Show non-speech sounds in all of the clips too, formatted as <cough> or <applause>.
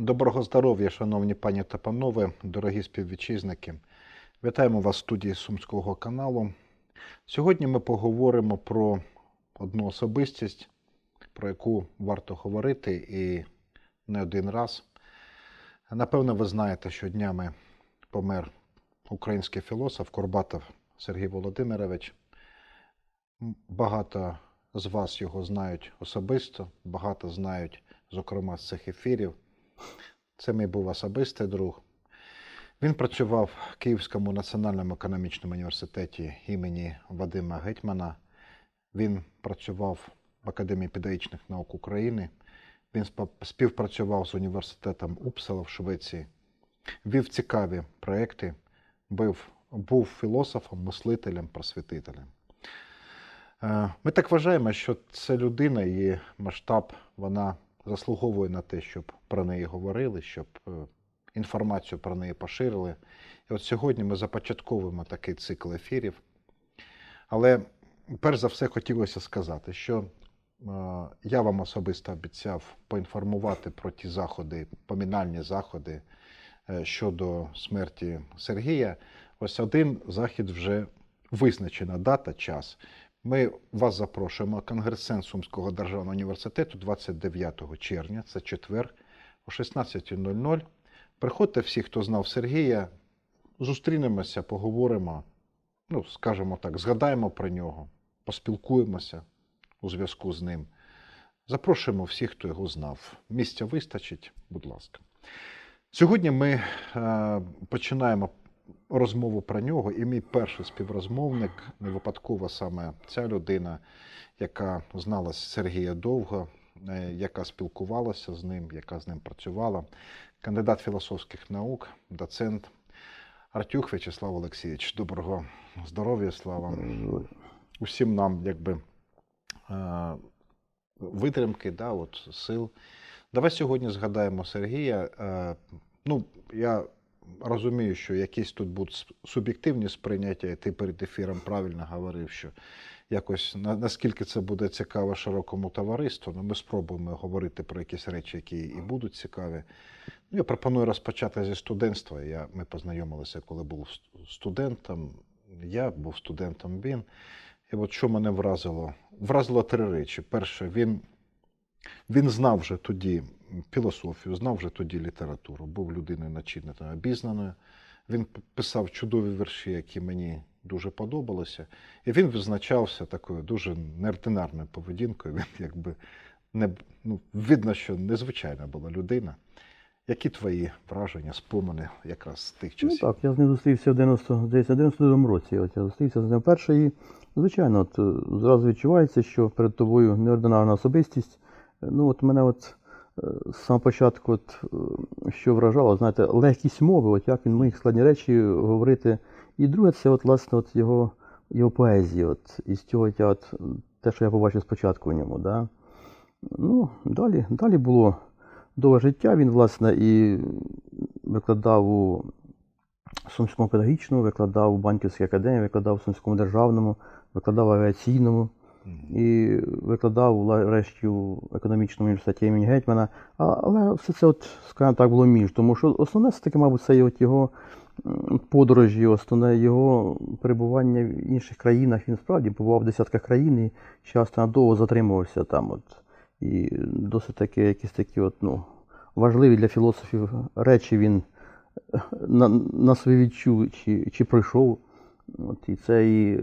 Доброго здоров'я, шановні пані та панове, дорогі співвітчизники. Вітаємо вас в студії Сумського каналу. Сьогодні ми поговоримо про одну особистість, про яку варто говорити і не один раз. Напевно, ви знаєте, що днями помер український філософ Курбатов Сергій Володимирович. Багато з вас його знають особисто, багато знають, зокрема, з цих ефірів. Це мій був особистий друг. Він працював в Київському національному економічному університеті імені Вадима Гетьмана. Він працював в Академії педагогічних наук України. Він співпрацював з університетом Упсала в Швеції, вів цікаві проекти, був, філософом, мислителем, просвітителем. Е, Ми так вважаємо, що це людина, її масштаб, вона заслуговує на те, щоб про неї говорили, щоб е, інформацію про неї поширили. І от сьогодні ми започатковуємо такий цикл ефірів. Але перш за все хотілося сказати, що е, я вам особисто обіцяв поінформувати про ті заходи, помінальні заходи е, щодо смерті Сергія. Ось один захід вже визначена дата, час. Ми вас запрошуємо. Конгресен Сумського державного університету 29 червня, це четвер, о 16.00. Приходьте всі, хто знав Сергія, зустрінемося, поговоримо, ну, скажімо так, згадаємо про нього, поспілкуємося у зв'язку з ним. Запрошуємо всіх, хто його знав. Місця вистачить, будь ласка. Сьогодні ми е, починаємо розмову про нього, і мій перший співрозмовник не випадково саме ця людина, яка знала Сергія довго, е, яка спілкувалася з ним, яка з ним працювала, кандидат філософських наук, доцент Артюх В'ячеслав Олексійович. Доброго здоров'я, слава усім нам, якби е, витримки, да, от, сил. Давай сьогодні згадаємо Сергія. Е, Ну, я розумію, що якісь тут будуть суб'єктивні сприйняття, і ти перед ефіром правильно говорив, що якось на- наскільки це буде цікаво широкому товариству, ну, ми спробуємо говорити про якісь речі, які і будуть цікаві. Ну, я пропоную розпочати зі студентства. Я, ми познайомилися, коли був студентом. Я був студентом він. І от що мене вразило? Вразило три речі. Перше, він, він знав вже тоді філософію, знав вже тоді літературу, був людиною начитною обізнаною. Він писав чудові вірші, які мені дуже подобалися. І він визначався такою дуже неординарною поведінкою. Він якби не ну, видно, що незвичайна була людина. Які твої враження, спомини якраз з тих Ну часів? так, я з ним зустрівся в 90, десь в 92 році. От я зустрівся з ним вперше і, звичайно, от, е, зразу відчувається, що перед тобою неординарна особистість. Е, Ну, от мене от самого початку, от, е, що вражало, знаєте, легкість мови, от як він міг складні речі говорити. І друге, це от, власне, от його, його поезія. От, із цього я, от, те, що я побачив спочатку в ньому. Да? Ну, далі, далі було довге життя. Він, власне, і викладав у Сумському педагогічному, викладав у Банківській академії, викладав у Сумському державному, викладав в авіаційному і викладав врешті у економічному університеті імені Гетьмана. Але все це, от, скажімо так, було між, тому що основне все-таки, мабуть, це от його подорожі, основне його перебування в інших країнах. Він справді побував в десятках країн і часто надовго затримувався там. От. І досить таки якісь такі от, ну, важливі для філософів речі він е, на, на собі відчув чи, чи пройшов. От, і це і е,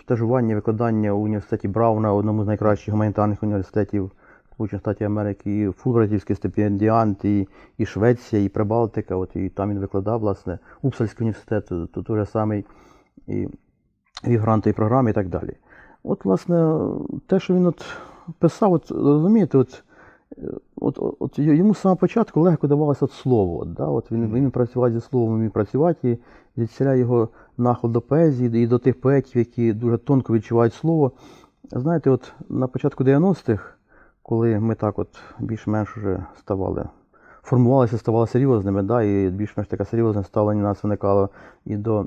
стажування, викладання у університеті Брауна, одному з найкращих гуманітарних університетів Сполучених Штатів Америки, і Фулбрайтівський стипендіант, і, і Швеція, і Прибалтика. От, і там він викладав, власне, Упсальський університет, то, то той самий, і в грантовій програмі і так далі. От, власне, те, що він от писав, от, розумієте, от, е, от, от, йому з самого початку легко давалося от слово. От, да? от він, він працював зі словом, він працювати, і звідсіля його нахил до поезії і до тих поетів, які дуже тонко відчувають слово. Знаєте, от на початку 90-х, коли ми так от більш-менш вже ставали, формувалися, ставали серйозними, да, і більш-менш таке серйозне ставлення нас виникало і до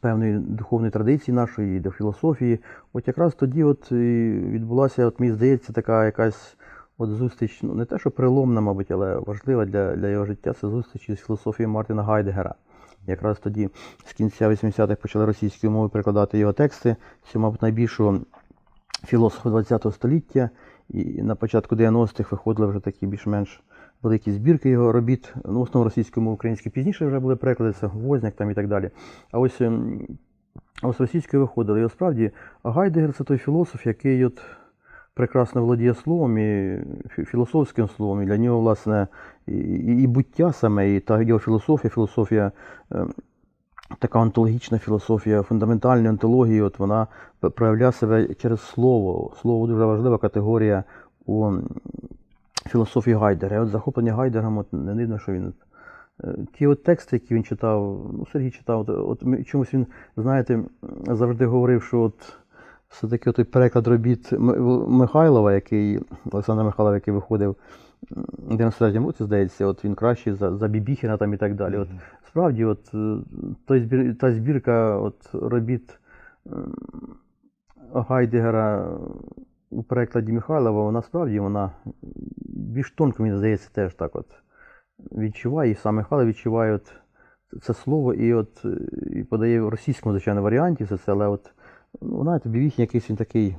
певної духовної традиції нашої, і до філософії. От якраз тоді от відбулася, от мені здається, така якась от зустріч, ну не те, що переломна, мабуть, але важлива для, для його життя, це зустріч із філософією Мартіна Гайдегера. Якраз тоді з кінця 80-х почали російською мовою перекладати його тексти, цього, мабуть, найбільшого філософа ХХ століття. І на початку 90-х виходили вже такі більш-менш великі збірки його робіт. Ну, в основному російською мовою українські пізніше вже були переклади, це Возняк там і так далі. А ось, ем, ось російською виходили. І насправді Гайдегер це той філософ, який от прекрасно володіє словом і філософським словом. І для нього, власне, і, і, буття саме, і та його філософія, філософія. ем, Така онтологічна філософія фундаментальної онтології, от вона проявляє себе через слово. Слово дуже важлива категорія у філософії Гайдера. І от захоплення Гайдером, от не дивно, що він. е, Ті от тексти, які він читав, ну, Сергій читав, от, от чомусь він, знаєте, завжди говорив, що от все-таки той переклад робіт Михайлова, який, Олександра Михайлова, який виходив в 93-му році, здається, от він кращий за, за Бібіхіна там і так далі. От, справді, от, е, той збір, та збірка от, робіт Гайдегера у перекладі Михайлова, вона справді вона більш тонко, мені здається, теж так от відчуває, і сам Михайло відчуває от це слово і от і подає в російському, звичайно, варіанті все це, але от, ну, знаєте, Бівіхін якийсь він такий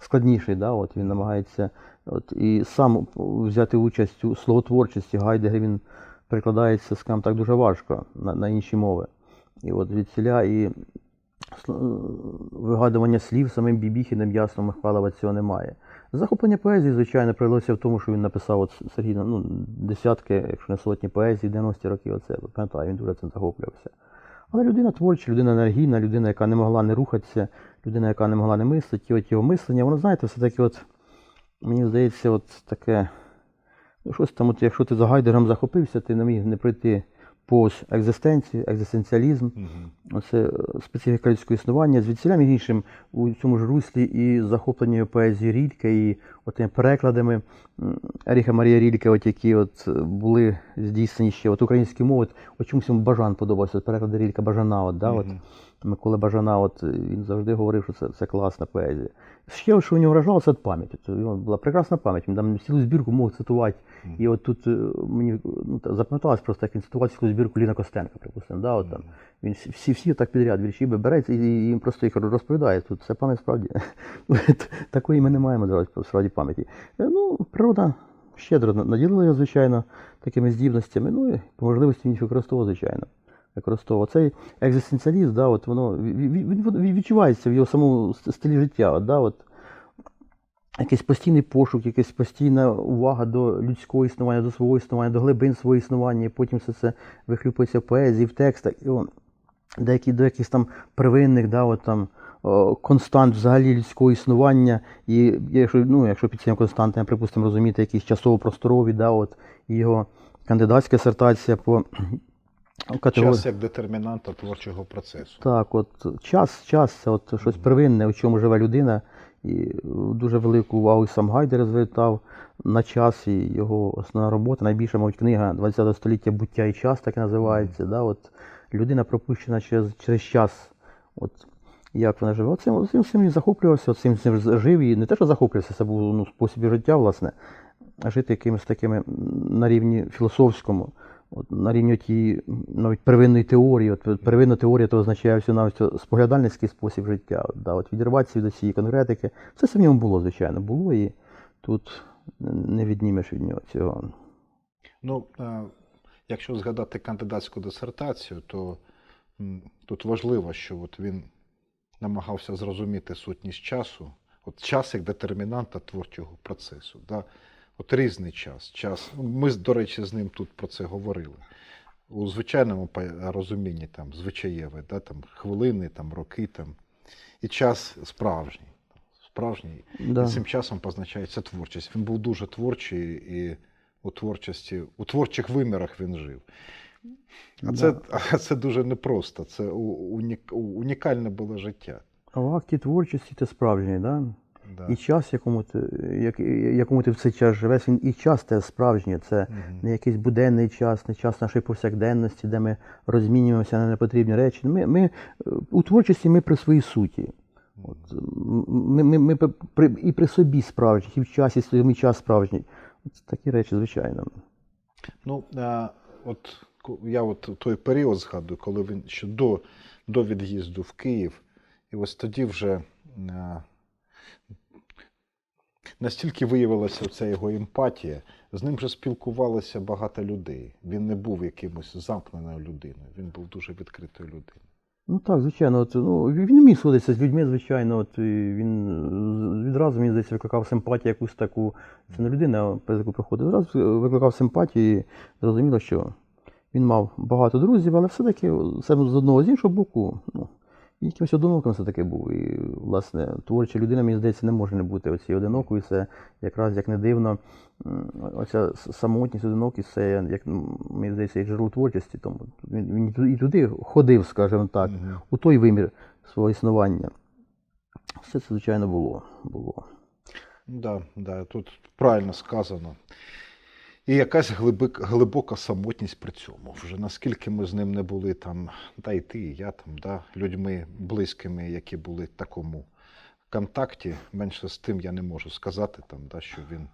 складніший, да, от він намагається от, і сам взяти участь у словотворчості. Гайдегер він перекладається, скажімо так, дуже важко на, на інші мови. І от звідсіля і вигадування слів самим Бібіхіним ясно Михайлова цього немає. Захоплення поезії, звичайно, проявилося в тому, що він написав от Сергій, ну, десятки, якщо не сотні поезій, 90-ті роки. Оце пам'ятаю, він дуже цим захоплювався. Але людина творча, людина енергійна, людина, яка не могла не рухатися, людина, яка не могла не мислити, і от його мислення, воно, знаєте, все-таки, от, мені здається, от таке. Ну, щось там, от, якщо ти за Гайдером захопився, ти не міг не пройти повз екзистенцію, екзистенціалізм, оце е, специфіка людського існування, звідсіля між іншим у цьому ж руслі і захоплення поезії Рілька, і отими перекладами Еріха Марія Рілька, от які от е, були здійснені ще от українською мовою, от, от чомусь йому Бажан подобався, от переклади Рілька Бажана, от, да, от, Миколи Бажана, от е, він завжди говорив, що це, це класна поезія. Ще що у нього вражало, це пам'ять. У нього була прекрасна пам'ять. Він там цілу збірку мог цитувати. І от тут е, мені ну, запам'яталось просто, як він цитував цілу збірку Ліна Костенка, припустимо. Да, от там. Він всі- всі, так підряд вірші береться і, їм просто їх розповідає. Тут це пам'ять справді. <laughs> Такої ми не маємо справді пам'яті. Е, Ну, природа щедро наділила його, звичайно, такими здібностями. Ну і по можливості він їх використовував, звичайно використовував. Цей екзистенціалізм, да, от воно ві- ві- він відчувається в його самому стилі життя. От, да, от, якийсь постійний пошук, якась постійна увага до людського існування, до свого існування, до глибин свого існування, і потім все це вихлюпується в поезії, в текстах. І, о, деякі, до якихось там первинних, да, от, там, констант взагалі людського існування. І якщо, ну, якщо під цим константами, припустимо, розуміти якісь часово-просторові, да, от, його кандидатська сертація по <clears throat> категорії. Час як детермінанта творчого процесу. Так, от час, час це от щось первинне, у чому живе людина. І дуже велику увагу сам Гайдер звертав на час, і його основна робота, найбільша, мабуть, книга ХХ століття Буття і час, так і називається. Да? От, людина пропущена через, через час. От, як вона живе. Оцим, цим, він захоплювався, цим жив і не те, що захоплювався, це був ну, спосіб життя, власне, а жити якимось такими на рівні філософському. От, на рівні тієї навіть первинної теорії. От, первинна теорія то означає всю навіть споглядальницький спосіб життя. От, да, от, відірватися від цієї конкретики. Все це в ньому було, звичайно, було, і тут не віднімеш від нього цього. Ну, е, якщо згадати кандидатську дисертацію, то тут важливо, що от він намагався зрозуміти сутність часу, от час як детермінанта творчого процесу. Да? От різний час. час. ну, Ми, до речі, з ним тут про це говорили. У звичайному розумінні там звичаєве, да, там, хвилини, там, роки, там, і час справжній. Справжній. Да. І цим часом позначається творчість. Він був дуже творчий і у творчості, у творчих вимірах він жив. А це, а це дуже непросто. Це унік- унікальне було життя. А в акті творчості ти справжній, да? Да. І час, якому ти, як, якому ти в цей час живеш, він і час те справжній. Це Мгм. не якийсь буденний час, не час нашої повсякденності, де ми розмінюємося на непотрібні речі. Ми, ми, у творчості ми при своїй суті. От, ми, ми, ми при, і при собі справжні, і в часі своєму час справжній. Це такі речі, звичайно. Ну, а, от я от той період згадую, коли він ще до, до від'їзду в Київ, і ось тоді вже а, настільки виявилася ця його емпатія, з ним вже спілкувалося багато людей. Він не був якимось замкненою людиною, він був дуже відкритою людиною. Ну так, звичайно, от, ну, він не міг сходитися з людьми, звичайно. От, і він е, відразу, мені здається, викликав симпатію якусь таку. Це не людина, а яку проходив. Відразу викликав симпатію і зрозуміло, що він мав багато друзів, але все-таки саме з одного з іншого боку, ну, якимось одиноким все-таки був. І, власне, творча людина, мені здається, не може не бути оцій одинокою. Це якраз як не дивно, оця самотність, одинокість, це, як мені здається, як джерело творчості. Тому він, він і туди- ходив, скажімо так Мгм. у той вимір свого існування. Все це, звичайно, було. було. Да, да, тут правильно сказано. І якась глибока самотність при цьому. Вже наскільки ми з ним не були там, та й ти, і я там, да, людьми близькими, які були в такому контакті, менше з тим я не можу сказати, там, да, що він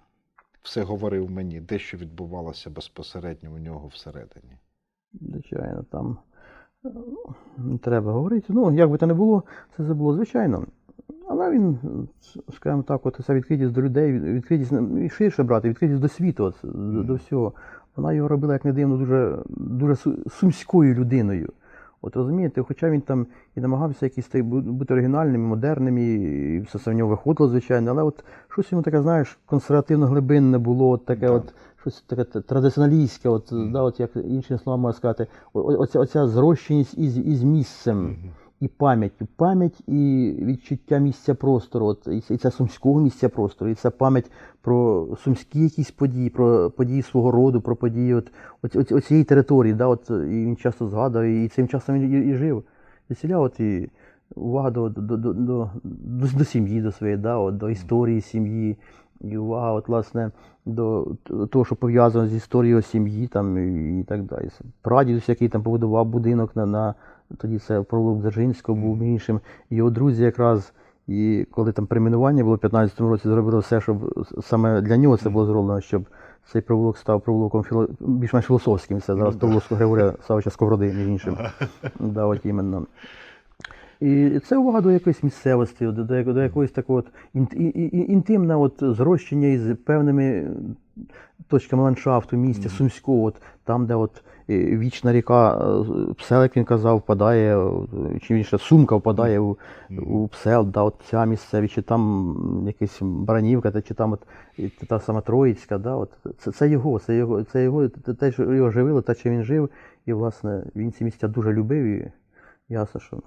все говорив мені, дещо відбувалося безпосередньо у нього всередині. Звичайно, там е, не треба говорити. Ну, як би то не було, це було звичайно. Але він, скажімо так, от ця відкритість до людей, відкритість ну, ширше брати, відкритість до світу, от, до, до всього. Вона його робила, як не дивно, дуже, дуже су- сумською людиною. От розумієте, хоча він там і намагався той бу- бути оригінальним, модерним, і, все це в нього виходило, звичайно, але от щось йому таке, знаєш, консервативно-глибинне було, от таке, Да. от щось таке традиціоналістське, от, Мгм. да, от як іншими словами можна сказати, оця, оця зрощеність із, із місцем і пам'яттю. Пам'ять і відчуття місця простору, от, і, це- сумського місця простору, і це пам'ять про сумські якісь події, про події свого роду, про події от, от, от, оцієї території. Да, от, і він часто згадує, і цим часом він і, і жив. Звідсіля от і увага до, до, до, до, до, сім'ї, до своєї, да, от, до історії сім'ї. І увага, от, власне, до того, що пов'язано з історією сім'ї там, і, і так далі. Прадідусь, який там побудував будинок на, на тоді це провулок Дзержинського був іншим. Його друзі якраз, і коли там перейменування було в 15-му році, зробили все, щоб саме для нього це було зроблено, щоб цей провулок став провулоком філо... більш-менш філософським. Це зараз Ну, провулок Григорія Савича Сковороди, між іншим. Да, от іменно. І це увага до якоїсь місцевості, до, до, до якоїсь такого от інтимне от зрощення із певними точками ландшафту, місця Сумського, от, там, де от вічна ріка е, Псел, як він казав, впадає, чи інше сумка впадає у, у Псел, да, от ця місцевість, чи там якась Баранівка, чи там от, та сама Троїцька, да, от, це, це його, це його, це його, те, те, що його живило, те, чим він жив, і, власне, він ці місця дуже любив, і ясно, що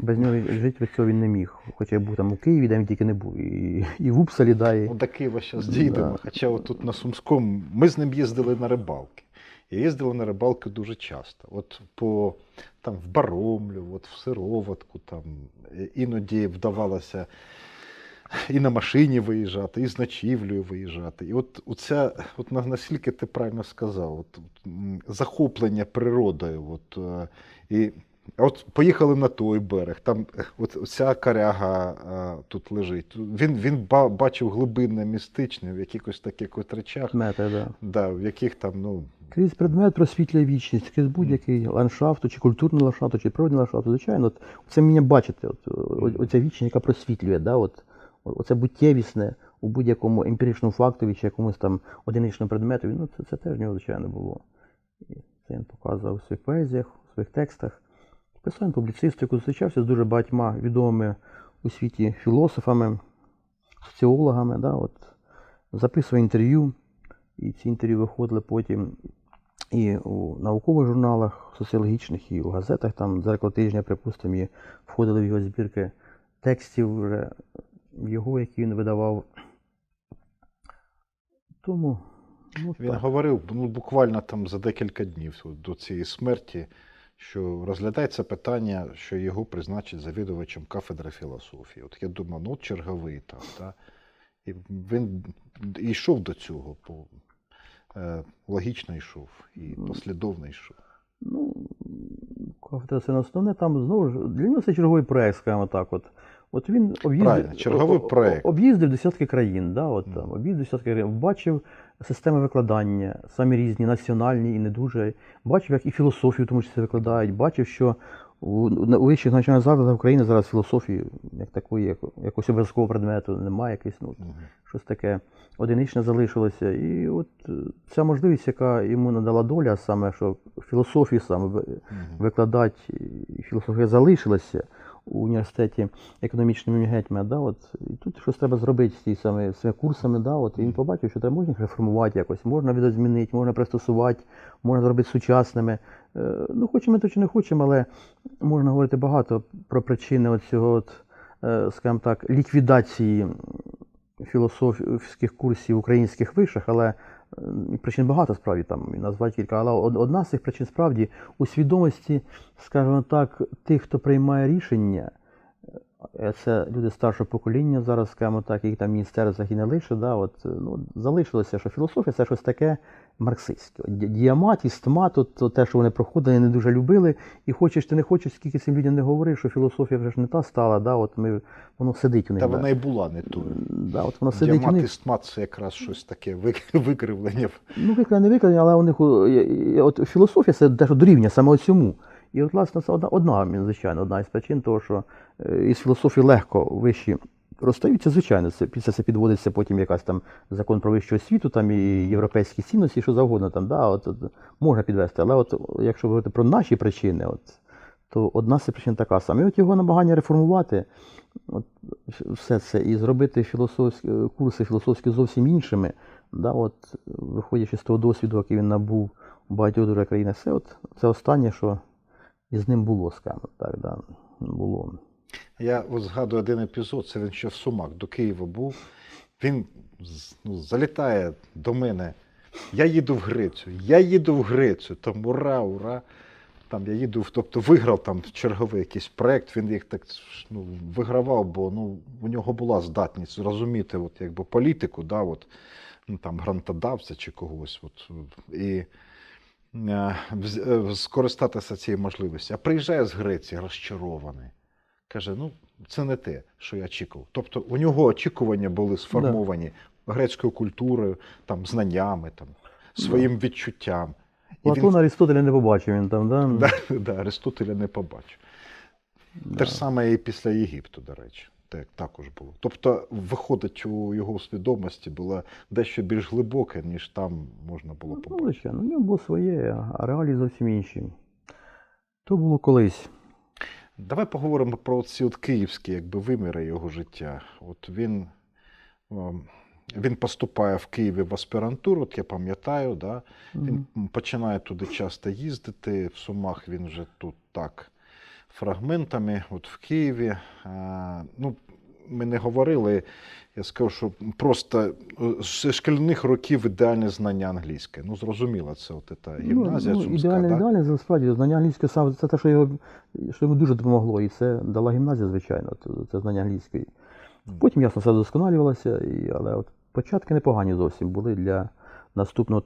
без нього жити від цього він не міг. Хоча я був там у Києві, де він тільки не був, і, і в Упсалі, да, і... Ну, до Києва зараз дійдемо. Да. Хоча от тут на Сумському ми з ним їздили на рибалки. І їздили на рибалки дуже часто. От по там в Баромлю, от в Сироватку, там іноді вдавалося і на машині виїжджати, і з ночівлею виїжджати. І от оця, от наскільки ти правильно сказав, от, захоплення природою. От, і, от поїхали на той берег, там е, от ця коряга е, тут лежить. Він, він ба- бачив глибинне містичне в якихось таких от речах, Мета, да. да, в яких там, ну, Крізь предмет просвітлює вічність, крізь будь-який ландшафт, чи культурний ландшафт, чи природний ландшафт. Звичайно, от, це вміння бачити, от, оця вічність, яка просвітлює, да, от, оце буттєвісне у будь-якому емпіричному фактові чи якомусь там одиничному предметові, ну це, це теж в нього, звичайно, було. І це він показував у своїх поезіях, у своїх текстах. Писав він публіцистику, зустрічався з дуже багатьма відомими у світі філософами, соціологами, да, от, записував інтерв'ю, і ці інтерв'ю виходили потім і у наукових журналах соціологічних, і у газетах, там «Дзеркало тижня, припустимо, і входили в його збірки текстів вже його, які він видавав. Тому ну, Він так. говорив ну, буквально там за декілька днів до цієї смерті, що розглядається питання, що його призначать завідувачем кафедри філософії. От я думав, ну черговий там. Та? І він йшов до цього, по, логічно йшов і послідовно йшов. Ну, кафедра це не основне, там знову ж для нього це черговий проект, скажімо так. От. От він об'їздив, черговий проект. об'їздив десятки країн, да, от, там, об'їздив десятки країн, бачив системи викладання, самі різні, національні і не дуже. Бачив, як і філософію, тому що це викладають, бачив, що у, вищих навчальних закладах України зараз філософії як такої, як, якогось обов'язкового предмету немає, якийсь, ну, Мгм. щось таке одиничне залишилося. І от е, ця можливість, яка йому надала доля, саме що філософію саме Мгм. викладати, і філософія залишилася у університеті економічними гетьми, да, от, і тут щось треба зробити з тими саме, з курсами, да, от, і він побачив, що треба можна їх реформувати якось, можна відозмінити, можна пристосувати, можна зробити сучасними. Е, Ну, хочемо то чи не хочемо, але можна говорити багато про причини цього, е, скажімо так, ліквідації філософських курсів в українських вишах, але е, причин багато справді там назвати кілька. Але одна з цих причин справді у свідомості, скажімо так, тих, хто приймає рішення. Це люди старшого покоління зараз, скажімо так, які там в міністерствах і не лише, да, от, ну, залишилося, що філософія це щось таке ді- Діамат і стмат, то, то те, що вони проходили, не дуже любили. І хочеш ти не хочеш, скільки цим людям не говориш, що філософія вже ж не та стала, да, от ми, воно сидить у них. Та вона і була не тою. Да, от воно сидить у Діамат і них. стмат це якраз щось таке <laughs> викривлення. Ну, викладення, не викладення, але у них о, є- є- от філософія це дещо дорівнює саме цьому. І от, власне, це одна, одна, звичайно, одна із причин того, що е, із філософії легко вищі розстаються, звичайно, це після це підводиться потім якась там закон про вищу освіту, там і європейські цінності, що завгодно там, да, от, от, можна підвести. Але от якщо говорити про наші причини, от, то одна з причин така сама. І от його намагання реформувати, от, все це, і зробити філософські курси філософські зовсім іншими, да, от, виходячи з того досвіду, який він набув у багатьох дуже країнах, це, от, це останнє, що із ним було, скажімо так, да, було. Я от згадую один епізод, це він ще в Сумах до Києва був. Він ну, залітає до мене. Я їду в Грецію, я їду в Грецію, там ура, ура. Там я їду, тобто виграв там черговий якийсь проект, він їх так ну, вигравав, бо ну, у нього була здатність зрозуміти от, якби, політику, да, от, ну, там, грантодавця чи когось. От, і е, е, скористатися цією можливістю. А приїжджає з Греції розчарований. Каже: ну, це не те, що я очікував. Тобто у нього очікування були сформовані грецькою культурою, там, знаннями, там, своїм відчуттям. І він Платона Арістотеля не побачив він там, да? Да, да, Аристотеля не побачив. Да. Те ж саме і після Єгипту, до речі, так, також було. Тобто, виходить, у його свідомості було дещо більш глибоке, ніж там можна було Ну, побачити. звичайно, у нього було своє, а реалії зовсім інші. То було колись. Давай поговоримо про ці от київські якби, виміри його життя. От він, ем, він поступає в Києві в аспірантуру, от я пам'ятаю, да? Він починає туди часто їздити. В Сумах він вже тут так фрагментами, от в Києві. А, ну, ми не говорили, я скажу, що просто е, з шкільних років ідеальне знання англійської. Ну, зрозуміло, це от та гімназія ну, Сумська. ідеальне, да? ідеальне, насправді, знання англійське саме це те, що його, що йому дуже допомогло. І це дала гімназія, звичайно, це знання англійської. Потім, ясно, все вдосконалювалося, але от початки непогані зовсім були для наступного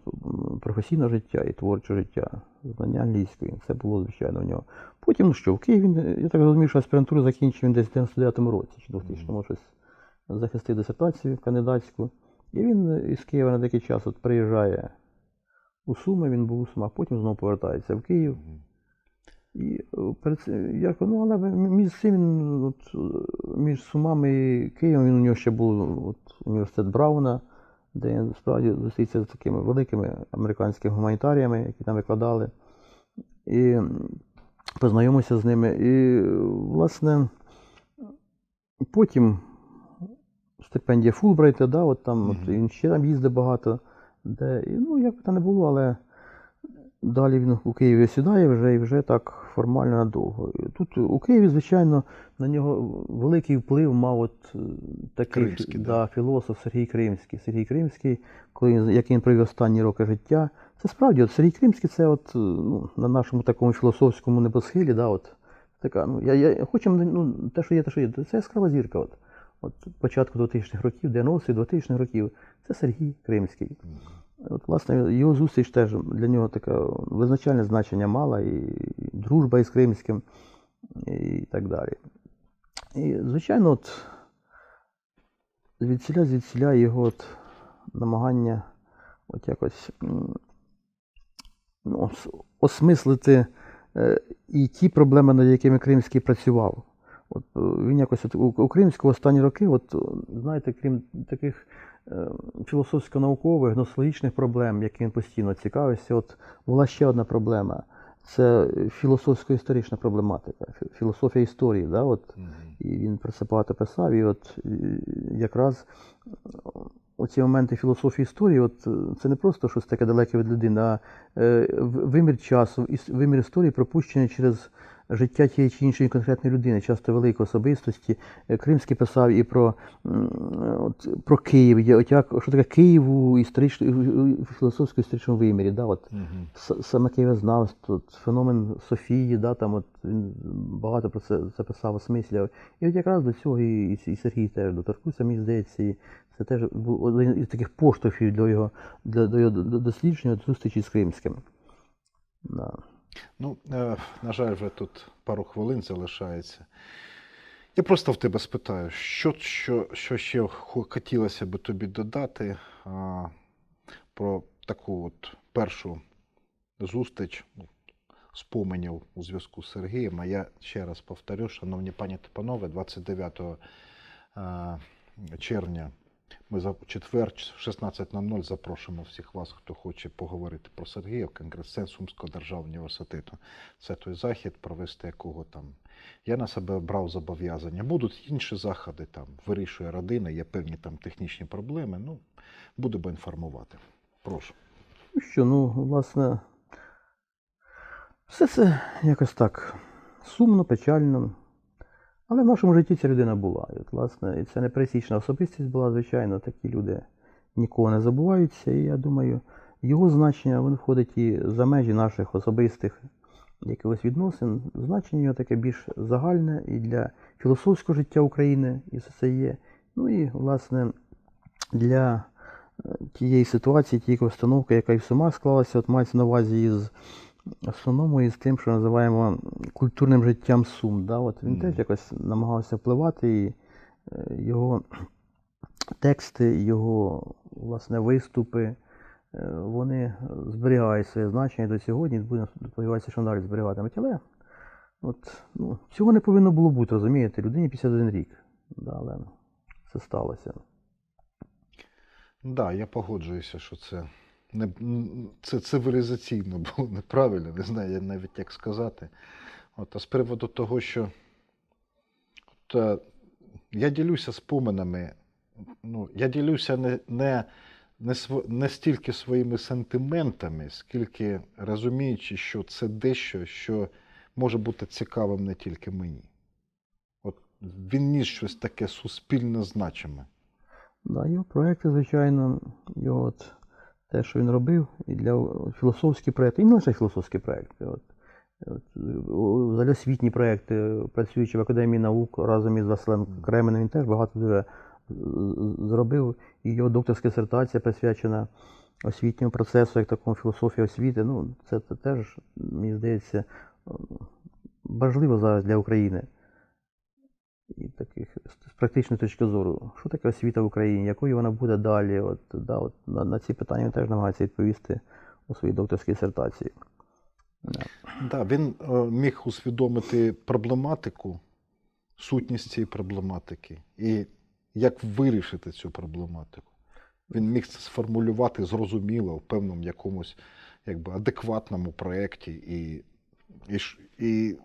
професійного життя і творчого життя. Знання англійської. Це було, звичайно, в нього. Потім, ну що, в Києві, він, я так розумію, що аспірантуру закінчив він десь в 99-му році, чи 2000-му щось захистив дисертацію кандидатську. І він із Києва на деякий час от приїжджає у Суми, він був у Сумах, потім знову повертається в Київ. І е, перед цим- як, ну, але між цим він, от, е, між Сумами і Києвом він у нього ще був от, університет Брауна, де він справді зустрівся з такими великими американськими гуманітаріями, які там викладали. І познайомився з ними. І, власне, потім стипендія Фулбрайта, да, от там, от, він ще там їздив багато. Де, і, ну, як би там не було, але Далі він у Києві сідає вже і вже так формально надовго. Тут у Києві, звичайно, на нього великий вплив мав от е, такий Кримський, да. філософ Сергій Кримський. Сергій Кримський, коли як він провів останні роки життя. Це справді, от Сергій Кримський це от, е, ну, на нашому такому філософському небосхилі, да, от, така, ну, я, я, хочемо, ну, те, що є, те, що є, це яскрава зірка. От, от початку 2000-х років, 90-х, 2000-х років, це Сергій Кримський. От, власне, його зустріч теж для нього таке визначальне значення мала, і дружба із Кримським, і так далі. І, звичайно, от, звідсіля, звідсіля його от, намагання от якось ну, осмислити е, і ті проблеми, над якими Кримський працював. От, е, він якось от, у, Кримського останні роки, от, знаєте, крім таких філософсько-наукових, гносологічних проблем, яким він постійно цікавився, от була ще одна проблема. Це філософсько-історична проблематика, філософія історії. Да, от, і він про це багато писав. І от е, якраз оці моменти філософії історії, от е, це не просто щось таке далеке від людини, а е, вимір часу, вимір історії пропущений через життя тієї чи іншої конкретної людини, часто великої особистості. Е, Кримський писав і про, от, про Київ, от як, що таке Київ у історично, у філософсько-історичному вимірі. Да, от. С- саме києвознавство, от феномен Софії, да, там от він багато про це записав, осмисляв. І от якраз до цього і, і Сергій теж доторкнувся, мені здається, і це теж був один із таких поштовхів для його, для, до його дослідження, до зустрічі з Кримським. Да. Ну, е, на жаль, вже тут пару хвилин залишається. Я просто в тебе спитаю, що, що, що ще хотілося би тобі додати а, про таку от першу зустріч ну, споменів у зв'язку з Сергієм. А я ще раз повторю, шановні пані та панове, 29 а, червня ми за четвер, 16.00 запрошуємо всіх вас, хто хоче поговорити про Сергія в Конгрес Сумського державного університету. Це той захід, провести якого там. Я на себе брав зобов'язання. Будуть інші заходи, там вирішує родина, є певні там технічні проблеми. Ну, будемо інформувати. Прошу. Ну що, ну, власне, все це якось так сумно, печально. Але в нашому житті ця людина була. І, от, власне, і це непересічна особистість була, звичайно, такі люди ніколи не забуваються. І я думаю, його значення воно входить і за межі наших особистих якихось відносин. Значення його таке більш загальне і для філософського життя України, і все це є. Ну і, власне, для е, тієї ситуації, тієї установки, яка і в Сумах склалася, от мається на увазі із основному із тим, що називаємо культурним життям Сум. Да? От він Мгм. теж якось намагався впливати, і е, його тексти, його власне виступи, е, вони зберігають своє значення до сьогодні, будемо сподіватися, що далі зберігатимуть. Але от, ну, цього не повинно було бути, розумієте, людині 51 рік. Да, але це сталося. Так, да, я погоджуюся, що це, не, це цивілізаційно було неправильно, не знаю навіть як сказати. От, а з приводу того, що от, я ділюся споминами, ну, я ділюся не, не, не, св- не стільки своїми сентиментами, скільки розуміючи, що це дещо, що може бути цікавим не тільки мені. От він ніс щось таке суспільно значиме. Да, його проекти, звичайно, його от, те, що він робив, і для філософські проекти, і не лише філософські проекти. От, взагалі освітні проекти, працюючи в Академії наук разом із Василем Кременем, він теж багато дуже зробив. І його докторська дисертація присвячена освітньому процесу, як такому філософії освіти. Ну, це, це теж, мені здається, важливо зараз для України і таких з практичної точки зору, що таке освіта в Україні, якою вона буде далі? От, да, от, на, на ці питання він теж намагається відповісти у своїй докторській дисертації. Да. Да, він е, міг усвідомити проблематику, сутність цієї проблематики і як вирішити цю проблематику. Він міг це сформулювати зрозуміло в певному якомусь якби, адекватному проєкті і, і, і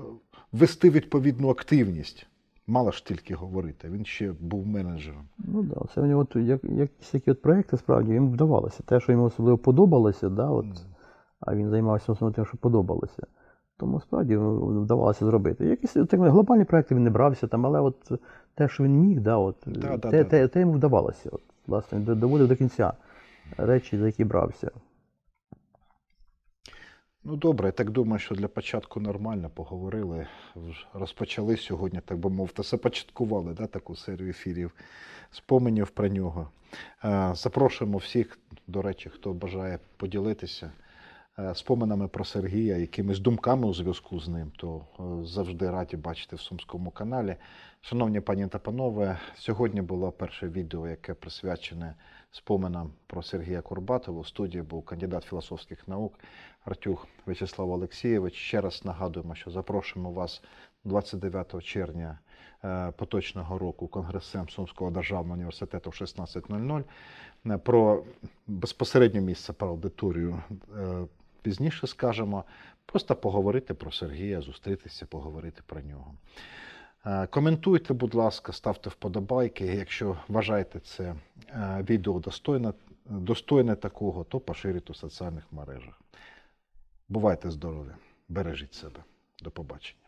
е, вести відповідну активність. Мало ж тільки говорити, він ще був менеджером. Ну да, це в нього як, якісь такі от проекти справді йому вдавалося. Те, що йому особливо подобалося, да, от, а він займався основно тим, що подобалося. Тому справді вдавалося зробити. Якісь так, глобальні проекти він не брався, там, але от те, що він міг, да, от, Да, да, те, да. те, те йому вдавалося. От, власне, доводив до кінця речі, за які брався. Ну, добре, я так думаю, що для початку нормально поговорили. Розпочали сьогодні, так би мовити, започаткували да, таку серію ефірів, споменів про нього. Е, Запрошуємо всіх, до речі, хто бажає поділитися е, споминами про Сергія, якимись думками у зв'язку з ним, то е, завжди раді бачити в Сумському каналі. Шановні пані та панове, сьогодні було перше відео, яке присвячене споминам про Сергія Курбатова. У студії був кандидат філософських наук Артюх В'ячеслав Олексійович. Ще раз нагадуємо, що запрошуємо вас 29 червня е, поточного року Конгресем Сумського державного університету в 16.00 Е, про безпосереднє місце про аудиторію. е, Пізніше скажемо, просто поговорити про Сергія, зустрітися, поговорити про нього. Е, Коментуйте, будь ласка, ставте вподобайки. Якщо вважаєте це е, відео достойне, достойне такого, то поширюйте в соціальних мережах. Бувайте здорові, бережіть себе. До побачення.